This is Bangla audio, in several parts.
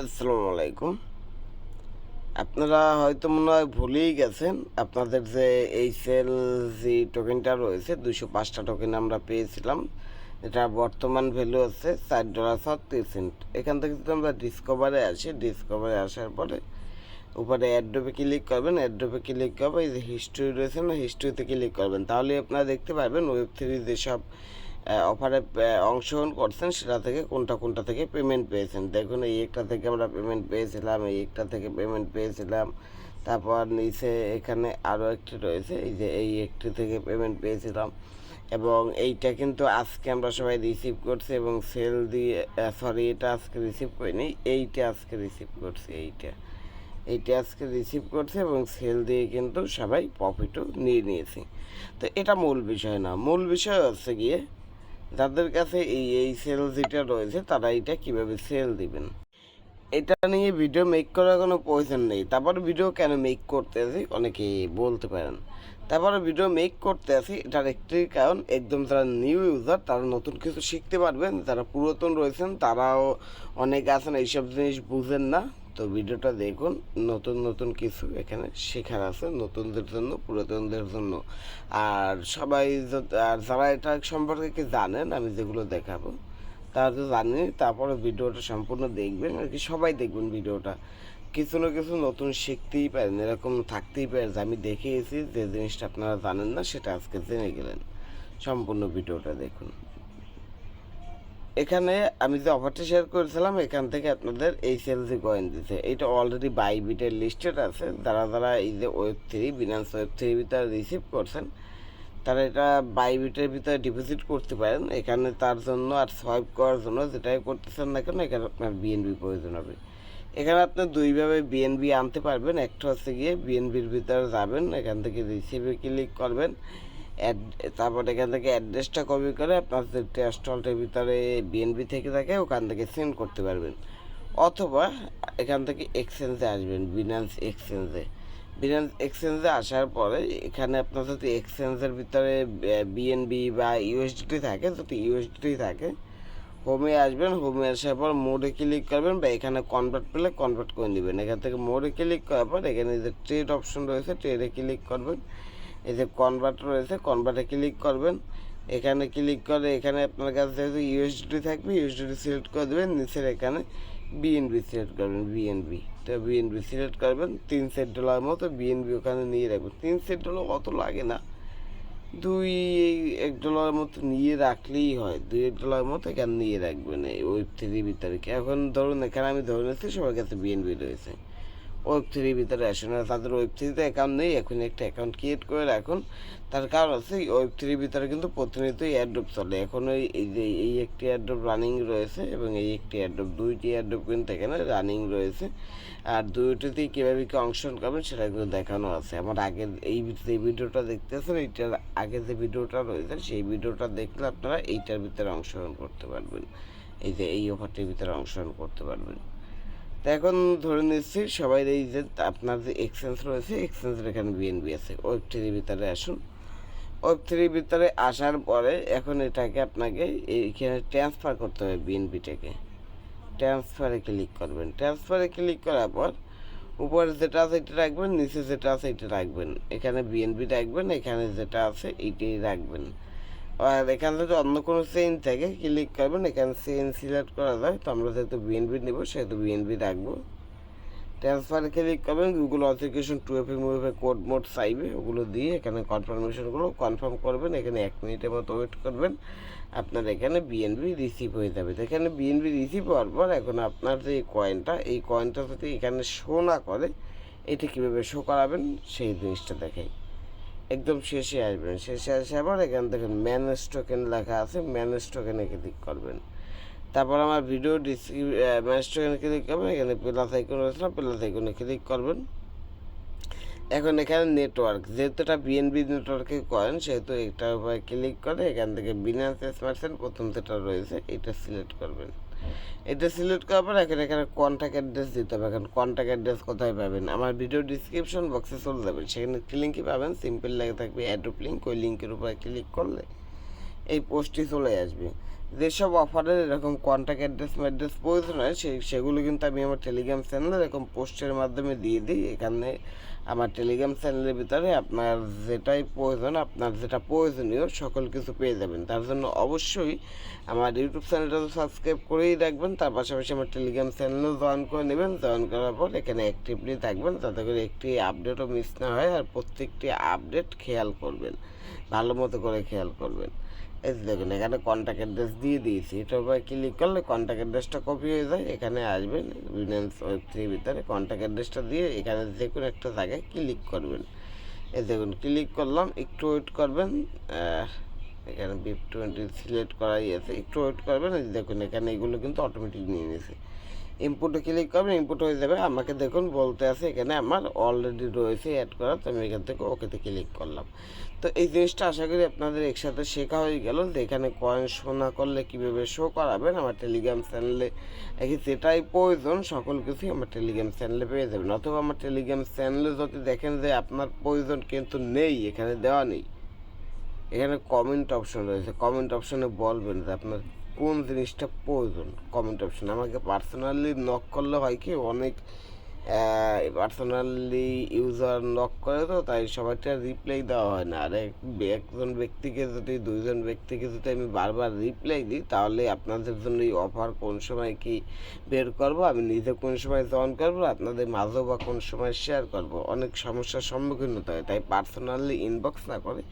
আসসালামু আলাইকুম। আপনারা হয়তো মনে হয় ভুলেই গেছেন, আপনাদের যে এই সেল যে টোকেনটা রয়েছে দুশো পাঁচটা টোকেন আমরা পেয়েছিলাম। এটা বর্তমান ভ্যালু আছে চার ডলার ছত্রিশ সেন্ট। এখান থেকে যদি আমরা ডিসকভারে আসি ডিসকভারে আসার পরে উপরে অ্যাড্রপে ক্লিক করবেন অ্যাড্রপে ক্লিক করবে এই যে হিস্ট্রি রয়েছে না হিস্ট্রিতে ক্লিক করবেন। তাহলে আপনারা দেখতে পারবেন ওয়েব থ্রি যেসব অফারে অংশগ্রহণ করছেন, সেটা থেকে কোনটা কোনটা থেকে পেমেন্ট পেয়েছেন। দেখুন, এই একটা থেকে আমরা পেমেন্ট পেয়েছিলাম, এই একটা থেকে পেমেন্ট পেয়েছিলাম। তারপর নিচে এখানে আরও একটি রয়েছে, এই যে এই একটি থেকে পেমেন্ট পেয়েছিলাম। এবং এইটা কিন্তু আজকে আমরা সবাই রিসিভ করছি এবং সেল দিয়ে সরি এটা আজকে রিসিভ করিনি, এইটা আজকে রিসিভ করছি, এইটা। এইটা আজকে রিসিভ করছে এবং সেল দিয়ে কিন্তু সবাই প্রফিটও নিয়ে নিয়েছি। তো এটা মূল বিষয় না, মূল বিষয় হচ্ছে গিয়ে যাদের কাছে এই এই সেল যেটা রয়েছে, তারা এটা কীভাবে সেল দিবেন? এটা নিয়ে ভিডিও মেক করার কোনো প্রয়োজন নেই। তারপর ভিডিও কেন মেক করতে আছি অনেকে বলতে পারেন। তারপরে ভিডিও মেক করতে আছি, এটার একটি কারণ, একদম যারা নিউ ইউজার তারা নতুন কিছু শিখতে পারবেন। যারা পুরাতন রয়েছেন, তারাও অনেক আছেন, এইসব জিনিস বুঝেন না। তো ভিডিওটা দেখুন, নতুন নতুন কিছু এখানে শেখার আছে নতুনদের জন্য, পুরাতনদের জন্য। আর সবাই আর যারা এটা সম্পর্কে কি জানেন, আমি যেগুলো দেখাবো, তারা তো জানেন তারপরে ভিডিওটা সম্পূর্ণ দেখবেন, আর কি সবাই দেখবেন ভিডিওটা। কিছু না কিছু নতুন শিখতেই পারেন, এরকম থাকতেই পারে যে আমি দেখিয়েছি, যে জিনিসটা আপনারা জানেন না, সেটা আজকে জেনে গেলেন। সম্পূর্ণ ভিডিওটা দেখুন। এখানে আমি যে অফারটা শেয়ার করেছিলাম, এখান থেকে আপনাদের এই সেল যে কয়েন দিতে এটা অলরেডি বাই বিটের লিস্টেড আছে। যারা যারা এই যে ওয়েব থ্রি বিনান্স ওয়েব থ্রির ভিতরে রিসিভ করছেন, তারা এটা বাই বিটের ভিতরে ডিপোজিট করতে পারেন। এখানে তার জন্য আর সোয়াইপ করার জন্য যেটাই করতেছেন না কেন, এখানে আপনার বিএনবি প্রয়োজন হবে। এখানে আপনি দুইভাবে বিএনবি আনতে পারবেন। একটা হচ্ছে গিয়ে বিএনবির ভিতরে যাবেন, এখান থেকে রিসিভে ক্লিক করবেন। তারপর এখান থেকে অ্যাড্রেসটা কপি করে আপনার যে টেস্টলটার ভিতরে বিএনবি থেকে থাকে, ওখান থেকে সেন্ড করতে পারবেন। অথবা এখান থেকে এক্সচেঞ্জে আসবেন বিনান্স এক্সচেঞ্জে বিনান্স এক্সচেঞ্জে আসার পরে এখানে আপনার যদি এক্সচেঞ্জের ভিতরে বিএনবি বা ইউএসডিটি থাকে, যদি ইউএসডিটি থাকে হোমে আসবেন হোমে আসার পর মোডে ক্লিক করবেন বা এখানে কনভার্ট পেলে কনভার্ট করে নেবেন। এখান থেকে মোডে ক্লিক করার পর এখানে যে ট্রেড অপশন রয়েছে ট্রেডে ক্লিক করবেন। এই যে কনভার্ট রয়েছে কনভার্টে ক্লিক করবেন। এখানে ক্লিক করে, এখানে আপনার কাছে যেহেতু ইউএসডি থাকবে ইউএসডি সিলেক্ট করে দেবেন, নিচের এখানে বিএনবি সিলেক্ট করবেন বিএনবি তো বিএনবি সিলেক্ট করবেন, তিন সেট ডলার মতো বিএনবি ওখানে নিয়ে রাখবেন। তিন সেট ডলার অত লাগে না। দুই এক ডলার মতো নিয়ে রাখলেই হয়, দুই এক ডলার মতো এখানে নিয়ে রাখবেন এই ওয়েব থ্রির ভিতরে। এখন ধরুন, এখানে আমি ধরে নিচ্ছি সবার কাছে বিএনবি রয়েছে। ওয়েব থ্রির ভিতরে আসুন আর তাদের ওয়েব থ্রিতে অ্যাকাউন্ট নেই, এখন একটা অ্যাকাউন্ট ক্রিয়েট করে রাখুন। তার কারণ আছে ওয়েব থ্রির ভিতরে কিন্তু প্রতিনিয়তই এয়ারড্রপ চলে। এখন ওই এই যে এই একটি এয়ারড্রপ রানিং রয়েছে এবং এই একটি এয়ারড্রপ দুইটি এয়ারড্রপ কিন্তু এখানে রানিং রয়েছে। আর দুইটিতেই কীভাবে কি অংশগ্রহণ করবেন সেটা কিন্তু দেখানো আছে। আমার আগের এই যে ভিডিওটা দেখতেছেন, এইটার আগে যে ভিডিওটা রয়েছে, সেই ভিডিওটা দেখলে আপনারা এইটার ভিতরে অংশগ্রহণ করতে পারবেন। এই যে এই অফারটির ভিতরে অংশগ্রহণ করতে পারবেন। তো এখন ধরে নিচ্ছি সবাই এই যে আপনার যে এক্সচেঞ্জ রয়েছে এক্সচেঞ্জের এখানে বিএনবি আছে। ওয়েব থ্রির ভিতরে আসুন। ওয়েব থ্রির ভিতরে আসার পরে এখন এটাকে আপনাকে এইখানে ট্রান্সফার করতে হবে বিএনপিটাকে ট্রান্সফারে ক্লিক করবেন। ট্রান্সফারে ক্লিক করার পর উপরে যেটা আছে এটা রাখবেন, নিচে যেটা আছে এটা রাখবেন। এখানে বিএনপি রাখবেন, এখানে যেটা আছে এইটাই রাখবেন। আর এখানে যদি অন্য কোনো চেইন থাকে ক্লিক করবেন, এখানে চেইন সিলেক্ট করা যায়। তো আমরা যেহেতু বিএনপি নেব, সেহেতু বিএনপি রাখব। ট্রান্সফারে ক্লিক করবেন Google authentication two F M code mode চাইবে, ওগুলো দিয়ে এখানে কনফার্মেশনগুলো কনফার্ম করবেন, এখানে এক মিনিটের মতো ওয়েট করবেন। আপনার এখানে বিএনবি রিসিভ হয়ে যাবে। তো এখানে বিএনবি রিসিভ হওয়ার পর এখন আপনার যে কয়েনটা এই কয়েনটা যদি এখানে শো না করে, এটা কীভাবে শো করাবেন? সেই জিনিসটা দেখাই একদম শেষে আসবেন। শেষে আসে আবার এখান থেকে ম্যানেজ টোকেন লেখা আছে ম্যানেজ টোকেনে ক্লিক করবেন। তারপর আমার ভিডিও ম্যানেজ টোকেনে ক্লিক করবেন, এখানে প্লাস আইকন রয়েছে না প্লাস আইকনে ক্লিক করবেন। এখন এখানে নেটওয়ার্ক যেহেতু এটা বিএনবি নেটওয়ার্কে করেন, সেহেতু এটার উপরে ক্লিক করে এখান থেকে বিনান্স স্মার্টসেন প্রথম যেটা রয়েছে, এটা সিলেক্ট করবেন। এটা সিলেক্ট করার পর এখানে এখানে কন্ট্যাক্ট অ্যাড্রেস দিতে হবে। এখন কন্ট্যাক্ট অ্যাড্রেস কোথায় পাবেন? আমার ভিডিও ডিসক্রিপশন বক্সে চলে যাবেন। সেখানে কি লিঙ্কই পাবেন? সিম্পল লেগে থাকবে অ্যাড্রপ লিঙ্ক ওই লিঙ্কের উপরে ক্লিক করলে এই পোস্টটি চলে আসবে। যেসব অফারের এরকম কন্ট্যাক্ট অ্যাড্রেস ম্যাড্রেস প্রয়োজন হয় সেই সেগুলো কিন্তু আমি আমার টেলিগ্রাম চ্যানেলে এরকম পোস্টের মাধ্যমে দিয়ে দিই। এখানে আমার টেলিগ্রাম চ্যানেলের ভিতরে আপনার যেটাই প্রয়োজন, আপনার যেটা প্রয়োজনীয় সকল কিছু পেয়ে যাবেন। তার জন্য অবশ্যই আমার ইউটিউব চ্যানেলটা সাবস্ক্রাইব করেই রাখবেন, তার পাশাপাশি আমার টেলিগ্রাম চ্যানেলও জয়েন করে নেবেন। জয়েন করার পর এখানে অ্যাক্টিভলি থাকবেন, যাতে করে একটি আপডেটও মিস না হয় আর প্রত্যেকটি আপডেট খেয়াল করবেন, ভালো মতো করে খেয়াল করবেন। এই দেখুন, এখানে কন্ট্যাক্ট অ্যাড্রেস দিয়ে দিয়েছি। এটার উপরে ক্লিক করলে কন্ট্যাক্ট অ্যাড্রেসটা কপি হয়ে যায়, এখানে আসবেন বিনান্স ওয়েব থ্রির ভিতরে কন্ট্যাক্ট অ্যাড্রেসটা দিয়ে এখানে যে কোনো একটা জায়গায় ক্লিক করবেন। এই দেখুন ক্লিক করলাম, একটু ওয়েট করবেন এখানে বিপ টোয়েন্টি সিলেক্ট করাই আছে। একটু ওয়েট করবেন দেখুন, এখানে এগুলো কিন্তু অটোমেটিক নিয়ে নিয়েছে। ইনপুটে ক্লিক করবেন ইনপুট হয়ে যাবে। আমাকে দেখুন, বলতে আছে এখানে আমার অলরেডি রয়েছে অ্যাড করা, তো আমি এখান থেকে ওকেতে ক্লিক করলাম। তো এই জিনিসটা আশা করি আপনাদের একসাথে শেখা হয়ে গেল যে এখানে কয়েন শো না করলে কীভাবে শো করাবেন, আমার টেলিগ্রাম চ্যানেলে যেটাই প্রয়োজন, সকল কিছুই আমার টেলিগ্রাম চ্যানেলে পেয়ে যাবেন। অথবা আমার টেলিগ্রাম চ্যানেলে যদি দেখেন যে আপনার প্রয়োজন কিন্তু নেই, এখানে দেওয়া নেই। এখানে কমেন্ট অপশন রয়েছে। কমেন্ট অপশনে বলবেন যে আপনার কোন জিনিসটা প্রয়োজন? কমেন্ট অপশন আমাকে পার্সোনালি নক করলে হয় কি, অনেক পার্সোনালি ইউজার নক করে তো, তাই সবাইটা রিপ্লাই দেওয়া হয় না। আর একজন ব্যক্তিকে যদি, দুইজন ব্যক্তিকে যদি আমি বারবার রিপ্লাই দিই, তাহলে আপনাদের জন্য এই অফার কোন সময় কি বের করব? আমি নিজে কোন সময় জয়েন করব? আপনাদের মাঝেও বা কোন সময় শেয়ার করব? অনেক সমস্যার সম্মুখীন হতে হয়। তাই পার্সোনালি ইনবক্স না করে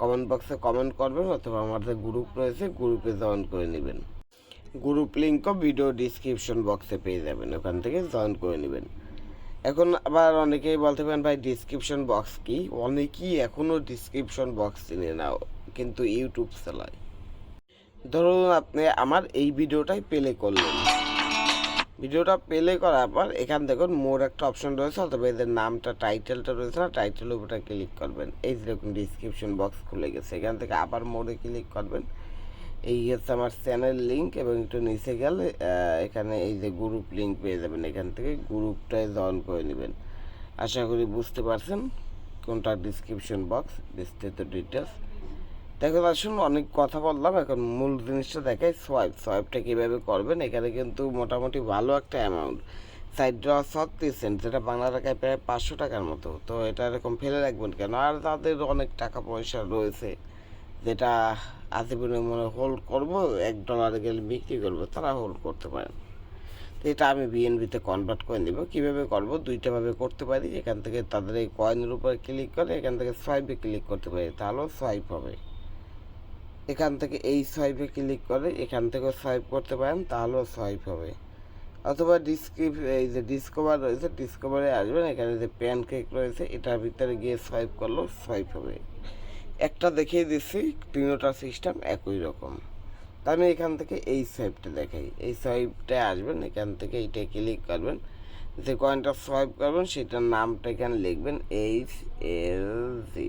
কমেন্ট বক্সে কমেন্ট করবেন অথবা আমাদের গ্রুপ রয়েছে গ্রুপে জয়েন করে নেবেন। গ্রুপ লিঙ্কও ভিডিও ডিসক্রিপশন বক্সে পেয়ে যাবেন, ওখান থেকে জয়েন করে নেবেন। এখন আবার অনেকেই বলতে পারেন, ভাই ডিসক্রিপশন বক্স কি? অনেকেই এখনও ডিসক্রিপশন বক্স চিনে নাও কিন্তু ইউটিউব চালায়। ধরুন আপনি আমার এই ভিডিওটাই প্লে করলেন। ভিডিওটা প্লে করার পর এখান দেখুন মোর একটা অপশন রয়েছে, অথবা এদের নামটা টাইটেলটা রয়েছে না টাইটেল উপরটা ক্লিক করবেন। এই যে দেখুন ডিসক্রিপশন বক্স খুলে গেছে। এখান থেকে আবার মোড়ে ক্লিক করবেন। এই হচ্ছে আমার চ্যানেল লিঙ্ক এবং একটু নিচে গেলে এখানে এই যে গ্রুপ লিঙ্ক পেয়ে যাবেন। এখান থেকে গ্রুপটায় জয়েন করে নেবেন। আশা করি বুঝতে পারছেন কোনটা ডিসক্রিপশন বক্স বিস্তৃত ডিটেলস দেখুন আসুন অনেক কথা বললাম, এখন মূল জিনিসটা দেখাই সোয়াইপ সোয়াইপটা কীভাবে করবেন, এখানে কিন্তু মোটামুটি ভালো একটা অ্যামাউন্ট সাইড ড্র ছত্রিশ সেন্ট যেটা বাংলা টাকায় প্রায় পাঁচশো টাকার মতো, তো এটা এরকম ফেলে রাখবেন কেন? আর তাদের অনেক টাকা পয়সা রয়েছে, যেটা আজীবনে মনে হোল্ড করব, এক ডলারে গেলে বিক্রি করব, তারা হোল্ড করতে পারেন। তো এটা আমি বিএনবিতে কনভার্ট করে নেব, কীভাবে করব? দুইটাভাবে করতে পারি, এখান থেকে তাদের এই কয়েনের উপর ক্লিক করে, এখান থেকে সোয়াইপে ক্লিক করতে পারি, তাহলেও সোয়াইপ হবে। এখান থেকে এই সোয়াইপে ক্লিক করে এখান থেকেও সোয়াইপ করতে পারেন, তাহলেও সোয়াইপ হবে। অথবা ডিসক্রিপ এই যে ডিসকভার রয়েছে ডিসকভারে আসবেন, এখানে যে প্যান কেক রয়েছে, এটার ভিতরে গিয়ে সোয়াইপ করলেও সোয়াইপ হবে। একটা দেখিয়ে দিচ্ছি, তিনোটা সিস্টেম একই রকম। তা আমি এখান থেকে এই সোয়াইপটা দেখাই। এই সোয়াইপটা আসবেন, এখান থেকে এইটা ক্লিক করবেন। যে কয়েনটা সোয়াইপ করবেন, সেটার নামটা এখানে লিখবেন এইচ এল জি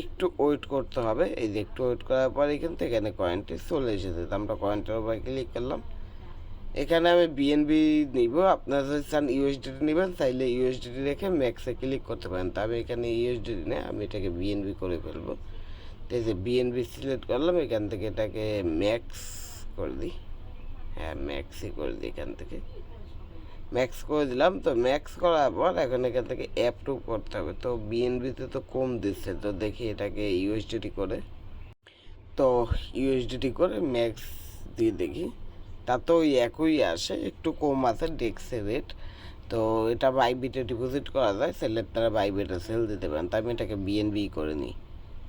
একটু ওয়েট করতে হবে। এই যে একটু ওয়েট করার পরে কিন্তু এখানে কয়েনটি চলে এসেছে। তো আমরা কয়েনটার উপরে ক্লিক করলাম। এখানে আমি বিএনবি নিব। আপনারা যদি চান ইউএসডিটি নেবেন, চাইলে ইউএসডিটি রেখে ম্যাক্সে ক্লিক করতে পারেন। তা আমি এখানে ইউএসডিটি নেই আমি এটাকে বিএনবি করে ফেলব। তো এই যে বিএনবি সিলেক্ট করলাম, এখান থেকে এটাকে ম্যাক্স করে দিই। হ্যাঁ ম্যাক্সই করে দিই এখান থেকে। ম্যাক্স করে দিলাম। তো ম্যাক্স করার পর এখন এখান থেকে অ্যাপ্রুভ করতে হবে। তো বিএনবিতে তো কম দিচ্ছে। তো দেখি এটাকে ইউএসডিটি করে। তো ইউএসডিটি করে ম্যাক্স দিয়ে দেখি। তা তো ওই একই আসে, একটু কম আছে ডেক্সের রেট তো এটা বাইবিটে ডিপোজিট করা যায় সেলের তারা বাইবিটে সেল দিতে পারেন। তাই আমি এটাকে বিএনবি করে নিই।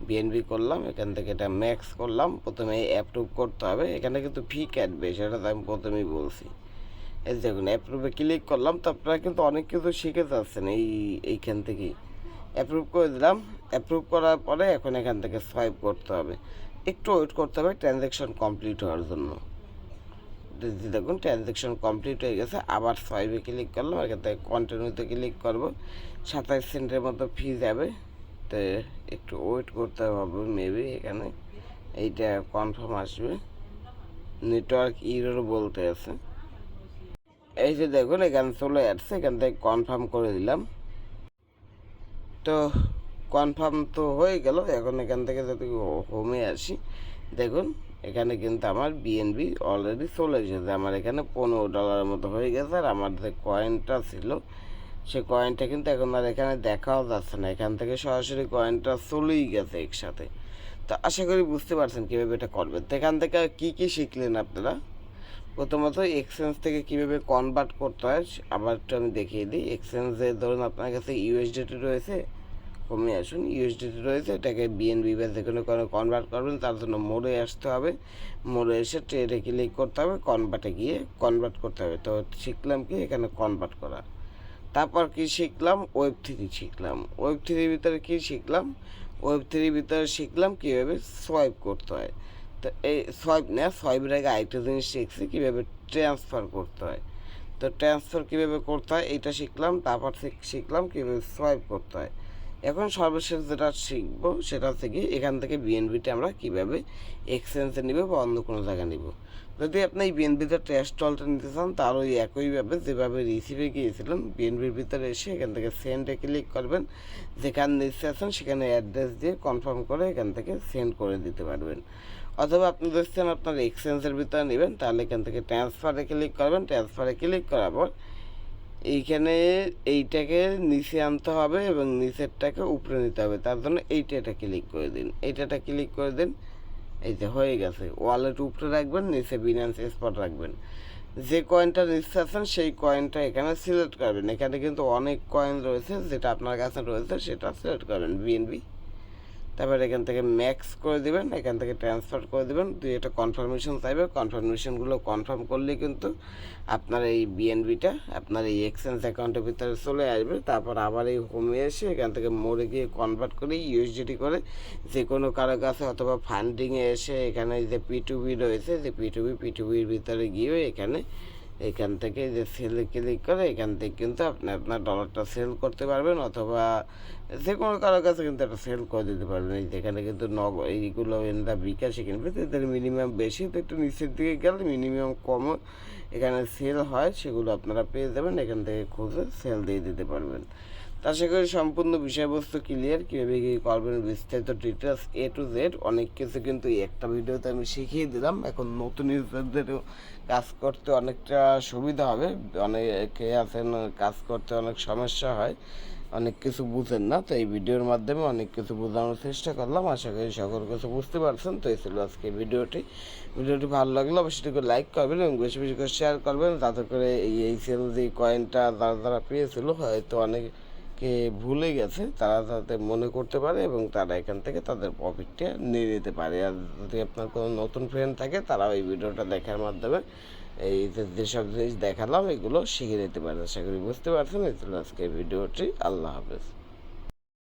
বিএনবি করলাম, এখান থেকে এটা ম্যাক্স করলাম। প্রথমে অ্যাপ্রুভ করতে হবে। এখানে কিন্তু ফি কাটবে সেটা তো আমি প্রথমেই বলছি। এই দেখুন অ্যাপ্রুভে ক্লিক করলাম, তো আপনারা কিন্তু অনেক কিছু শিখে যাচ্ছেন এই, এইখান থেকেই। অ্যাপ্রুভ করে দিলাম অ্যাপ্রুভ করার পরে এখন এখান থেকে সোয়াইপ করতে হবে। একটু ওয়েট করতে হবে ট্রানজ্যাকশন কমপ্লিট হওয়ার জন্য। দেখুন ট্রানজ্যাকশন কমপ্লিট হয়ে গেছে, আবার সোয়াইপে ক্লিক করলাম, এখান থেকে কন্টিনিউতে ক্লিক করব। সাতাইশ সেন্টের মতো ফি যাবে, তো একটু ওয়েট করতে হবে মেবি এখানে এইটা কনফার্ম আসবে। নেটওয়ার্ক ইরোর বলতে আছে। এই যে দেখুন, এখানে চলে আসছে, এখান থেকে কনফার্ম করে দিলাম। তো কনফার্ম তো হয়ে গেল, এখন এখান থেকে যদি হোমে আসি, দেখুন, এখানে কিন্তু আমার বিএনবি অলরেডি চলে এসেছে। আমার এখানে পনেরো ডলারের মতো হয়ে গেছে, আর আমার যে কয়েনটা ছিল, সে কয়েনটা কিন্তু এখন আর এখানে দেখাও যাচ্ছে না। এখান থেকে সরাসরি কয়েনটা চলেই গেছে একসাথে। তো আশা করি বুঝতে পারছেন কীভাবে এটা করবেন। তো এখান থেকে কী কী শিখলেন আপনারা? প্রথমত এক্সচেঞ্জ থেকে কীভাবে কনভার্ট করতে হয়, আবার একটু আমি দেখিয়ে দিই। এক্সচেঞ্জে ধরুন আপনার কাছে ইউএসডিটি রয়েছে, কমে আসুন। ইউএসডিটি রয়েছে, এটাকে বিএনবি বা যে কোনো কোনো কনভার্ট করবেন, তার জন্য মোড়ে আসতে হবে। মোড়ে এসে ট্রেডে ক্লিক করতে হবে কনভার্টে গিয়ে কনভার্ট করতে হবে। তো শিখলাম কি? এখানে কনভার্ট করা। তারপর কি শিখলাম? ওয়েব থ্রি শিখলাম। ওয়েব থ্রির ভিতরে কি শিখলাম? ওয়েব থ্রির ভিতরে শিখলাম কীভাবে সোয়াইপ করতে হয়। তো এই সোয়াইপ না সোয়াইপের আগে আরেকটা জিনিস শিখছি, কীভাবে ট্রান্সফার করতে হয়। তো ট্রান্সফার কীভাবে করতে হয়, এইটা শিখলাম, তারপর শিখ- শিখলাম কীভাবে সোয়াইপ করতে হয়। এখন সর্বশেষ যেটা শিখব, সেটা থেকে এখান থেকে বিএনপিটা আমরা কীভাবে এক্সচেঞ্জে নিব বা অন্য কোনো জায়গায় নিব। যদি আপনি এই বিএনবিতে ট্যাক্স টলটা নিতে চান তার ওই একইভাবে যেভাবে রিসিভে গিয়েছিলেন বিএনবির ভিতরে এসে এখান থেকে সেন্ডে ক্লিক করবেন। যেখানে নিচে আছেন, সেখানে অ্যাড্রেস দিয়ে কনফার্ম করে এখান থেকে সেন্ড করে দিতে পারবেন। অথবা আপনি দেখছেন আপনার এক্সচেঞ্জের ভিতরে নেবেন, তাহলে এখান থেকে ট্রান্সফারে ক্লিক করবেন। ট্রান্সফারে ক্লিক করার পর এইখানে এইটাকে নিচে আনতে হবে এবং নিচেরটাকে উপরে নিতে হবে। তার জন্য এইটাটা ক্লিক করে দিন। এইটাটা ক্লিক করে দিন। এই যে হয়ে গেছে। ওয়ালেট উপরে রাখবেন, নিচে বিনান্স স্পট রাখবেন। যে কয়েনটা নিচ্ছে আছেন সেই কয়েনটা এখানে সিলেক্ট করবেন। এখানে কিন্তু অনেক কয়েন রয়েছে, যেটা আপনার কাছে রয়েছে, সেটা সিলেক্ট করবেন। বিএনবি তারপর এখান থেকে ম্যাক্স করে দিবেন, এখান থেকে ট্রান্সফার করে দিবেন। দুই একটা কনফার্মেশন চাইবে কনফার্মেশনগুলো কনফার্ম করলে কিন্তু আপনার এই বিএনবিটা আপনার এই এক্সচেঞ্জ অ্যাকাউন্টের ভিতরে চলে আসবে। তারপর আবার এই হোমে এসে এখান থেকে মোড়ে গিয়ে কনভার্ট করে ইউএসডিটি করে যে কোনো কারও কাছে অথবা ফান্ডিংয়ে এসে এখানে যে পিটুবি রয়েছে, যে পিটুবি পিটুবির ভিতরে গিয়ে এখানে এখান থেকে যে সেলে ক্লিক করে, এখান থেকে কিন্তু আপনি আপনার ডলারটা সেল করতে পারবেন অথবা যে কোনো কারোর কাছে কিন্তু একটা সেল করে দিতে পারবেন। এই যেখানে কিন্তু নগ এইগুলো এনদা বিকাশে কিনবে, তো মিনিমাম বেশি, তো একটু নিচের দিকে গেলে মিনিমাম কম এখানে সেল হয়, সেগুলো আপনারা পেয়ে যাবেন, এখান থেকে খুঁজে সেল দিয়ে দিতে পারবেন। তা করি সম্পূর্ণ বিষয়বস্তু ক্লিয়ার কীভাবে কী করবেন বিস্তারিত ডিটেলস এ টু জেড অনেক কিছু কিন্তু একটা ভিডিওতে আমি শিখিয়ে দিলাম। এখন নতুন ইউজারদেরও কাজ করতে অনেকটা সুবিধা হবে। অনেকে আছেন, কাজ করতে অনেক সমস্যা হয়, অনেক কিছু বুঝেন না, তো এই ভিডিওর মাধ্যমে অনেক কিছু বোঝানোর চেষ্টা করলাম। আশা করি সকল কিছু বুঝতে পারছেন। তো এই ছিল আজকে ভিডিওটি। ভিডিওটি ভালো লাগলে অবশ্যই করে লাইক করবেন এবং বেশি বেশি করে শেয়ার করবেন, যাতে করে এই এই সেল যে কয়েনটা যারা যারা পেয়েছিল, হয়তো অনেকে ভুলে গেছে, তারা যাতে মনে করতে পারে এবং তারা এখান থেকে তাদের প্রফিটটা নিয়ে নিতে পারে। আর যদি আপনার কোনো নতুন ফ্রেন্ড থাকে তারা এই ভিডিওটা দেখার মাধ্যমে এই যেসব জিনিস দেখালাম, এগুলো শিখে নিতে পারে। আশা করি বুঝতে পারছেন, এই আজকে ভিডিওটি। আল্লাহ হাফেজ।